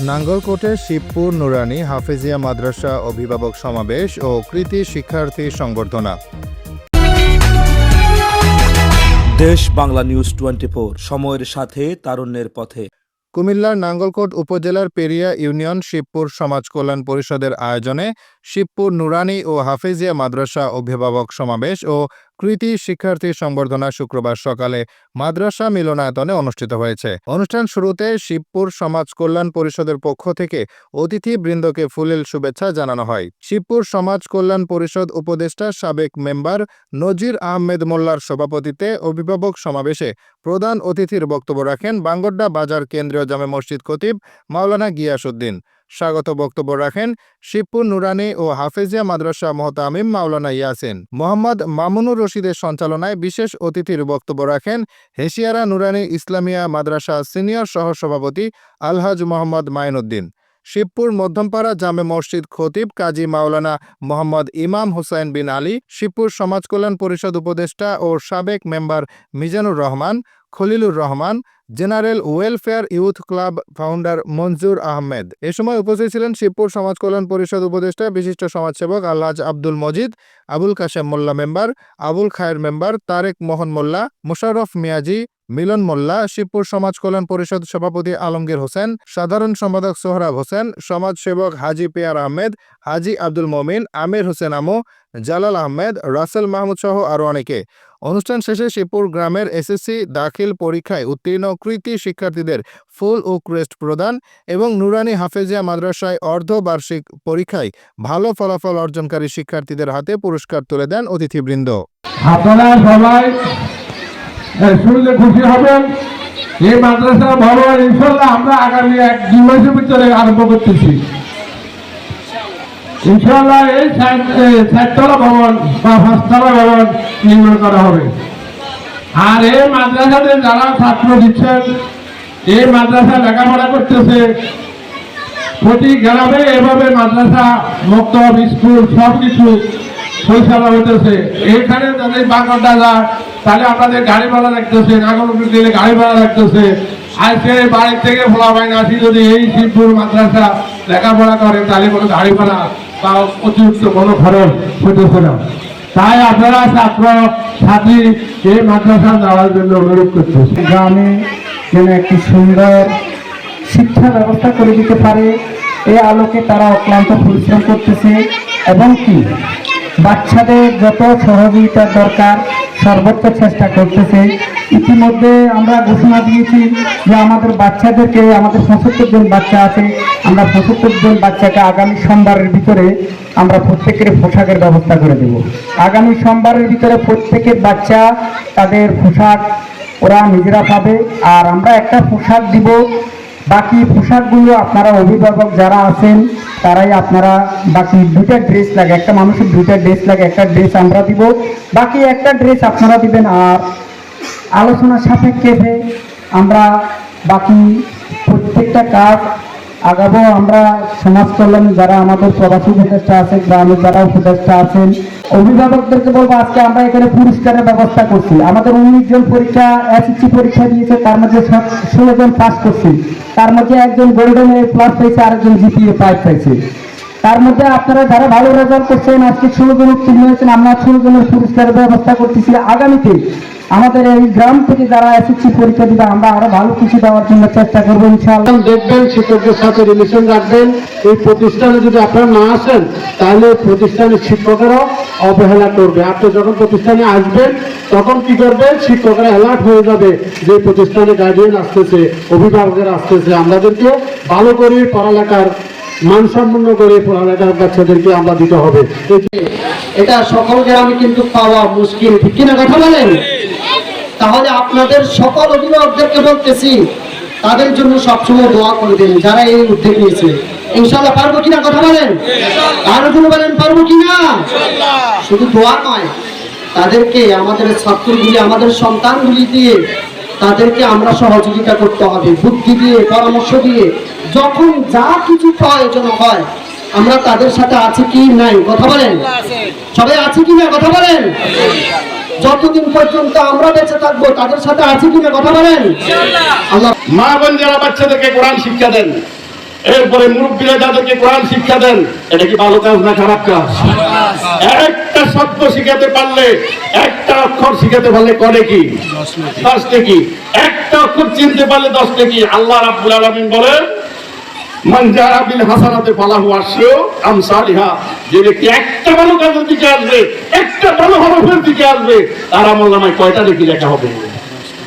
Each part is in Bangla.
নাঙ্গলকোটে শিবপুর নুরানি হাফেজিয়া মাদ্রাসা অভিভাবক সমাবেশ ও কৃতি শিক্ষার্থী সংবর্ধনা। দেশ বাংলা নিউজ টোয়েন্টি সময়ের সাথে তারুণ্যের পথে। কুমিল্লার নাঙ্গলকোট উপজেলার পেরিয়া ইউনিয়ন শিবপুর সমাজ কল্যাণ পরিষদের আয়োজনে শিবপুর নুরানি ও হাফেজিয়া মাদ্রাসা অভিভাবক সমাবেশ ও কৃতি শিক্ষার্থী সংবর্ধনা শুক্রবার সকালে মাদ্রাসা মিলনায়তনে অনুষ্ঠিত হয়েছে। অনুষ্ঠান শুরুতে শিবপুর সমাজ কল্যাণ পরিষদের পক্ষ থেকে অতিথি বৃন্দকে ফুলেল শুভেচ্ছা জানানো হয়। শিবপুর সমাজ কল্যাণ পরিষদ উপদেষ্টা সাবেক মেম্বার নজির আহমেদ মোল্লার সভাপতিত্বে অভিভাবক সমাবেশে প্রধান অতিথির বক্তব্য রাখেন বাঙ্গড্ডা বাজার কেন্দ্রীয় জামে মসজিদ খতিব মাওলানা গিয়াসউদ্দিন। স্বাগত বক্তব্য রাখেন শিবপুর নুরানি ও হাফেজিয়া মাদ্রাসা মোহতামিম মাওলানা ইয়াসিন। মোহাম্মদ মামুনুর রশিদের সঞ্চালনায় বিশেষ অতিথির বক্তব্য রাখেন হেসিয়ারা নুরানি ইসলামিয়া মাদ্রাসা সিনিয়র সহসভাপতি আলহাজ মোহাম্মদ মাইনুদ্দিন। শিবপুর মধ্যমপাড়া জামে মসজিদ খতিব কাজী মাওলানা মোহাম্মদ ইমাম হুসাইন বিন আলী, শিবপুর সমাজ কল্যাণ পরিষদ উপদেষ্টা ও সাবেক member Mizanur Rahman Khalilur Rahman, general welfare youth club founder Monjur Ahmed. এ সময় উপস্থিত ছিলেন শিবপুর সমাজ কল্যাণ পরিষদ উপদেষ্টা, বিশিষ্ট সমাজসেবক আলহাজ আব্দুল মজিদ, আবুল কাশেম মোল্লা মেম্বার, আবুল খায়ের মেম্বার তারেক মোহন মোল্লা, মোশাররফ মিয়াজি, মিলন মোল্লা, শিবপুর সমাজ কল্যাণ পরিষদ সভাপতি আলমগীর হোসেন, সাধারণ সম্পাদক সোহরাব হোসেন, সমাজসেবক হাজি পিয়ার আহমেদ, হাজি আব্দুল মমিন, আমির হোসেন আমু, জালাল আহমেদ, রাসেল মাহমুদ সহ আরও অনেকে। অনুষ্ঠান শেষে শিবপুর গ্রামের এসএসসি দাখিল পরীক্ষায় উত্তীর্ণ কৃতি শিক্ষার্থীদের ফুল ও ক্রেস্ট প্রদান এবং নুরানি হাফেজিয়া মাদ্রাসায় অর্ধবার্ষিক পরীক্ষায় ভালো ফলাফল অর্জনকারী শিক্ষার্থীদের হাতে পুরস্কার তুলে দেন অতিথিবৃন্দ। আপনারা সবাই শুনলে খুশি হবেন। এই মাদ্রাসা ভবন ইনশাল্লাহ আমরা আগামী এক, দুই মাসের ভিতরে আরম্ভ করতেছি। ইনশাল্লাহ এই চারতলা ভবন বা পাঁচতলা ভবন নির্মাণ করা হবে। আর এই মাদ্রাসাতে যারা ছাত্র দিচ্ছেন, এই মাদ্রাসা লেখাপড়া করতেছে, প্রতি গ্রামে এভাবে মাদ্রাসা মক্তব স্কুল সব কিছু পরিচালনা হতেছে এখানে যদি বাংলাটা যায় তাহলে আপনাদের গাড়ি ভাড়া রাখতেছে নাগরপুর গেলে গাড়ি ভাড়া রাখতেছে। আজকে বাড়ি থেকে ভোলা বাইন আসি যদি এই শিবপুর মাদ্রাসা লেখাপড়া করে, তাহলে কোনো গাড়ি ভাড়া বা অতিরিক্ত কোনো খরচ না। তাই আপনারা ছাত্র, ছাত্রী এই মাদ্রাসা যাওয়ার জন্য অনুরোধ করতেছি। গ্রামে যেন একটি সুন্দর শিক্ষা ব্যবস্থা করে দিতে পারে এই আলোকে তারা অক্লান্ত পরিশ্রম করতেছে এবং কি? বাচ্চাদের যত সহযোগিতার দরকার সর্বোচ্চ চেষ্টা করতেছে। ইতিমধ্যে আমরা ঘোষণা দিয়েছি যে আমাদের বাচ্চাদেরকে, আমাদের পঁচাত্তর জন বাচ্চা আছে, আমরা পঁচাত্তর জন বাচ্চাকে আগামী সোমবারের ভিতরে আমরা প্রত্যেকের পোশাকের ব্যবস্থা করে দেব। আগামী সোমবারের ভিতরে প্রত্যেকের বাচ্চা তাদের পোশাক ওরা নিজেরা পাবে, আর আমরা একটা পোশাক দিব বাকি পোশাকগুলো আপনারা অভিভাবক যারা আছেন, তারাই আপনারা বাকি দুইটা ড্রেস লাগে, একটা মানুষের দুইটা ড্রেস লাগে, একটা ড্রেস আমরা দিব। বাকি একটা ড্রেস আপনারা দিবেন আর আলোচনা সাপেক্ষে আমরা বাকি প্রত্যেকটা কাজ আগাবো, আমরা সমাজ কল্যাণ যারা আমাদের প্রবাসী উপদেষ্টা আছে গ্রামের যারা উপদেষ্টা আছেন, অভিভাবকদেরকে বলব, আজকে আমরা এখানে পুরস্কারের ব্যবস্থা করছি। আমাদের উনিশ জন পরীক্ষা এসএসসি পরীক্ষা দিয়েছে, তার মধ্যে ষোলো জন পাস করছি। তার মধ্যে একজন গোল্ডেন এ প্লাস পাইছে, আরেকজন জিপিএ ফাইভ পাইছে। তার মধ্যে আপনারা যারা ভালো রেজাল্ট করছেন, আজকে ষোলো জন উত্তীর্ণ হয়েছেন, আমরা ষোলো জনের পুরস্কারের ব্যবস্থা করতেছি। আগামীতে আমাদের এই গ্রাম থেকে যারা এসএসসি পরীক্ষা দিবে, আমরা আরও ভালো কিছু দেওয়ার জন্য চেষ্টা করব, ইনশাআল্লাহ। দেখবেন, শিক্ষকদের সাথে রিলেশন রাখবেন। এই প্রতিষ্ঠানে যদি আপনারা না আসেন, তাহলে প্রতিষ্ঠানের শিক্ষকেরাও অবহেলা করবে। আপনি যখন প্রতিষ্ঠানে আসবেন, তখন কি করবে শিক্ষকরা অ্যালার্ট হয়ে যাবে যে প্রতিষ্ঠানে গার্ডিয়ান আসতেছে, অভিভাবকেরা আসতেছে। আমাদেরকে ভালো করে পড়ালেখার মানসম্পন্ন করে পড়ালেখার বাচ্চাদেরকে আমরা দিতে হবে। এটা সকল গ্রামে কিন্তু পাওয়া মুশকিল। ঠিক কিনা কথা বলেন? তাহলে আপনাদের সকল অভিভাবকদেরকে বলতেছি তাদের জন্য সবসময় দোয়া করে দিন যারা এই উদ্যোগ নিয়েছে। ইনশাল্লাহ পারব কিনা কথা বলেন? আরও জন্য বলেন পারব কিনা? শুধু দোয়া নয় তাদেরকে আমাদের ছাত্রগুলি আমাদের সন্তানগুলি দিয়ে তাদেরকে আমরা সহযোগিতা করতে হবে বুদ্ধি দিয়ে পরামর্শ দিয়ে। যখন যা কিছু প্রয়োজন হয় আমরা তাদের সাথে আছি কি নাই কথা বলেন? সবাই আছে কি না কথা বলেন? যতদিন পর্যন্ত আমরা বেঁচে থাকব তাদের সাথে আছে কি না কথা বলেন? আল্লাহ মা বোন যারা বাচ্চাদেরকে কোরআন শিক্ষা দেন এরপরে মুরব্বীরা যাদেরকে কোরআন শিক্ষা দেন এটা কি ভালো কাজ না খারাপ কাজ? একটা শব্দ শিখাতে পারলে একটা অক্ষর শিখাতে পারলে করে কি? দশ কি? একটা অক্ষর চিনতে পারলে দশ কি? আল্লাহ রাব্বুল আলামিন বলেন বিল হাসানাতি ফালাহু আশরু আমসালিহা। যে ব্যক্তি একটা ভালো কাজের দিকে আসবে একটা ভালো হরফের দিকে আসবে তার আমল নামায় কয়টা নেকি লেখা হবে?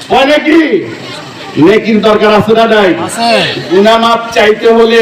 কয় নাকি? নেকির দরকার আছে না নাই? গুনাহ মাপ চাইতে হলে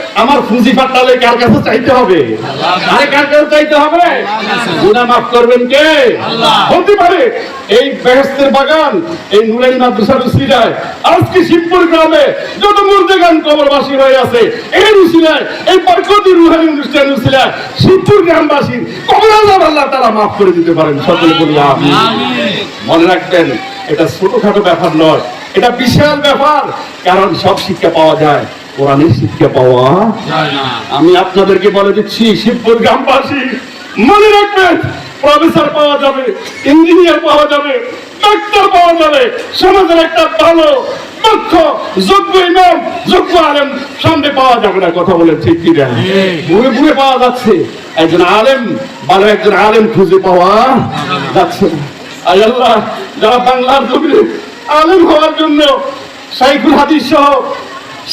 আমার ফুঁজি ফাটালে কার কাছে চাইতে হবে? আরে কার কাছে চাইতে হবে? গুনাহ মাফ করবেন কে? হতে পারে। এই বেহেস্তের বাগান এই নুরানি মাদ্রাসার উসিলায় আজকে শিবপুর গ্রামে যত মুর্দেগান কবরবাসী হয়ে আছে এই উসিলায় এই বরকতি রুহানি অনুষ্ঠান উসিলায় শিবপুর গ্রামবাসীর কবর আল্লাহ আল্লাহ তারা মাফ করে দিতে পারেন সকলে বলি আমিন। মনে রাখবেন এটা ছোটখাটো ব্যাপার নয় এটা বিশাল ব্যাপার কারণ সব শিক্ষা পাওয়া যায়। কোরআনের শিক্ষা পাওয়া। আমি আপনাদেরকে বলে দিচ্ছি শিবপুর গ্রামবাসী মনে রাখবেন প্রফেসর পাওয়া যাবে ইঞ্জিনিয়ার পাওয়া যাবে ডাক্তার পাওয়া যাবে সমাজের একটা ভালো দক্ষ যোগ্য ইমাম যোগ্য আলেম সামনে পাওয়া যাবে না কথা বলে ঠিক ঘুরে ঘুরে পাওয়া যাচ্ছে। একজন আলেম ভালো একজন আলেম খুঁজে পাওয়া যাচ্ছে। আল্লাহ যারা বাংলার জমিনে আলেম হওয়ার জন্য সাইকুল হাদিস সহ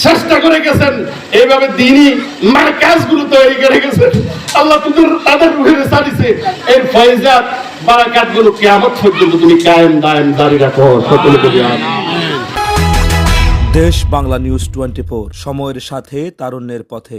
চেষ্টা করে গেছেন, এইভাবে দিনই মার কাজগুলো তৈরি করে গেছেন। আল্লাহ তুমি তাদের রুহের সারিছে এর ফয়জাত বারাকাতগুলো কেমন পর্যন্ত তুমি কায়েম, দায়েম দাঁড়িয়ে রাখো। সকলে বলি দেশ বাংলা নিউজ টোয়েন্টি সময়ের সাথে, তারুণ্যের পথে।